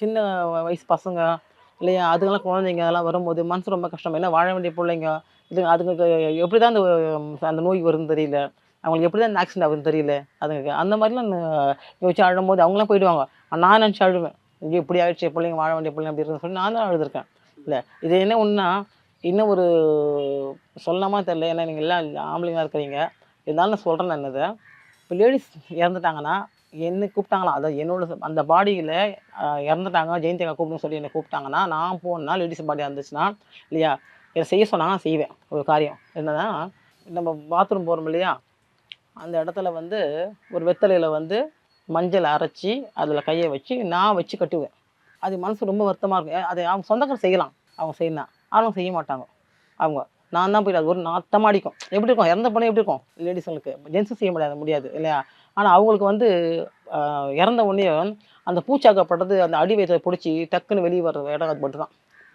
சின்ன வயசு பசங்க இல்லையா? அதுங்கெல்லாம் குழந்தைங்க அதெல்லாம் வரும்போது மனசு ரொம்ப கஷ்டம். ஏன்னா வாழ வேண்டிய பிள்ளைங்க இது அதுங்களுக்கு எப்படி தான் அந்த அந்த நோய் வருதுன்னு தெரியல. அவங்களுக்கு எப்படி தான் இந்த ஆக்சிடென்ட் ஆகுதுன்னு தெரியல. அதுங்களுக்கு அந்த மாதிரிலாம் யோசிச்சு அழும்போது அவங்களாம் போயிடுவாங்க. நான் நினச்சி அழுவேன். ஐயோ இப்படி ஆயிடுச்சு பிள்ளைங்க வாழ வேண்டிய பிள்ளைங்க அப்படி சொல்லி நான் தான் அழுதுருக்கேன். இல்லை இது என்ன ஒன்றா இன்னும் ஒரு சொல்லாமா தெரியல. ஏன்னா நீங்கள் எல்லாம் ஆம்பளைங்களாக இருக்கிறீங்க. இருந்தாலும் நான் சொல்கிறேன் நான் இப்போ லேடிஸ் இறந்துட்டாங்கன்னா என்ன கூப்பிட்டாங்களா? அதாவது என்னோட அந்த பாடியில் இறந்துட்டாங்க ஜெயந்தி அக்கா கூப்பிடுன்னு சொல்லி என்னை கூப்பிட்டாங்கன்னா நான் போனால் லேடிஸ் பாடியாக இருந்துச்சுன்னா இல்லையா இதை செய்ய சொன்னாங்க நான் செய்வேன் ஒரு காரியம். என்னன்னா நம்ம பாத்ரூம் போகிறோம் இல்லையா அந்த இடத்துல வந்து ஒரு வெத்தலையில் வந்து மஞ்சள் அரைச்சி அதில் கையை வச்சு நான் வச்சு கட்டுவேன். அது மனசு ரொம்ப வருத்தமாக இருக்கும். ஏ, அது அவங்க சொந்தக்காரர் செய்யலாம் அவங்க செய்யணும் அவங்க செய்ய மாட்டாங்க அவங்க. நான் தான் போயிட்டு அது ஒரு நாத்தமாக அடிக்கும். எப்படி இருக்கும்? இறந்த பொண்ணு எப்படி இருக்கும்? லேடிஸுங்களுக்கு ஜென்ஸும் செய்ய முடியாது முடியாது இல்லையா? ஆனால் அவங்களுக்கு வந்து இறந்த உடனே அந்த பூச்சாக்கப்படுறது அந்த அடி வயிற்றை பிடிச்சி டக்குன்னு வெளியே வர்ற இடம் அது மட்டும்தான்.